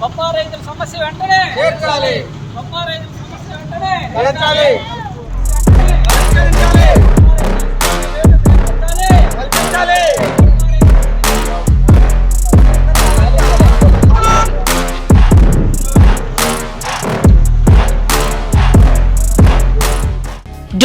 బొప్పా రైతుల సమస్య వెంటనే బొప్పా రైతుల సమస్య వెంటనే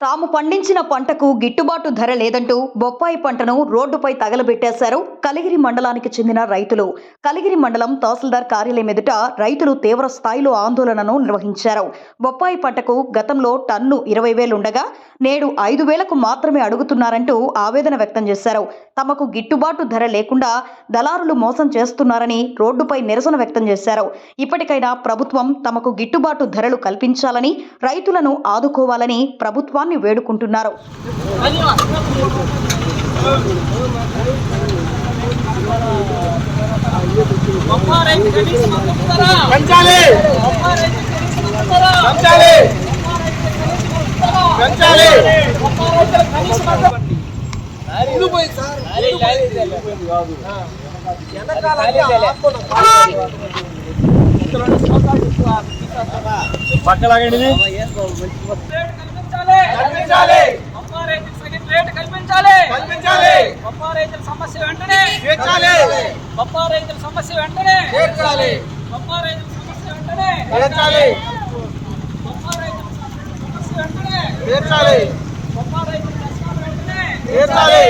తాము పండించిన పంటకు గిట్టుబాటు ధర లేదంటూ బొప్పాయి పంటను రోడ్డుపై తగలబెట్టేశారు కలిగిరి మండలానికి చెందిన రైతులు. కలిగిరి మండలం తహసీల్దార్ కార్యాలయం ఎదుట రైతులు తీవ్ర స్థాయిలో ఆందోళనను నిర్వహించారు. బొప్పాయి పంటకు గతంలో టన్ను ఇరవై వేలుండగా నేడు ఐదు వేలకు మాత్రమే అడుగుతున్నారంటూ ఆవేదన వ్యక్తం చేశారు. తమకు గిట్టుబాటు ధర లేకుండా దళారులు మోసం చేస్తున్నారని రోడ్డుపై నిరసన వ్యక్తం చేశారు. ఇప్పటికైనా ప్రభుత్వం తమకు గిట్టుబాటు ధరలు కల్పించాలని రైతులను ఆదుకోవాలని ప్రభుత్వాన్ని వేడుకుంటున్నారు. పక్కలాగండి. కల్పించాలి. బొప్పా రైతుల సగం రేటు కల్పించాలి. కల్పించాలి. బొప్పా రైతుల సమస్య వెంటనే తీర్చాలి. రైతుల సమస్య వెంటనే తీర్చాలి. రైతుల సమస్య వెంటనే తీర్చాలి. బొప్పా రైతుల సమస్య వెంటనే తీర్చాలి. బొప్పా రైతుల సమస్య వెంటనే తీర్చాలి.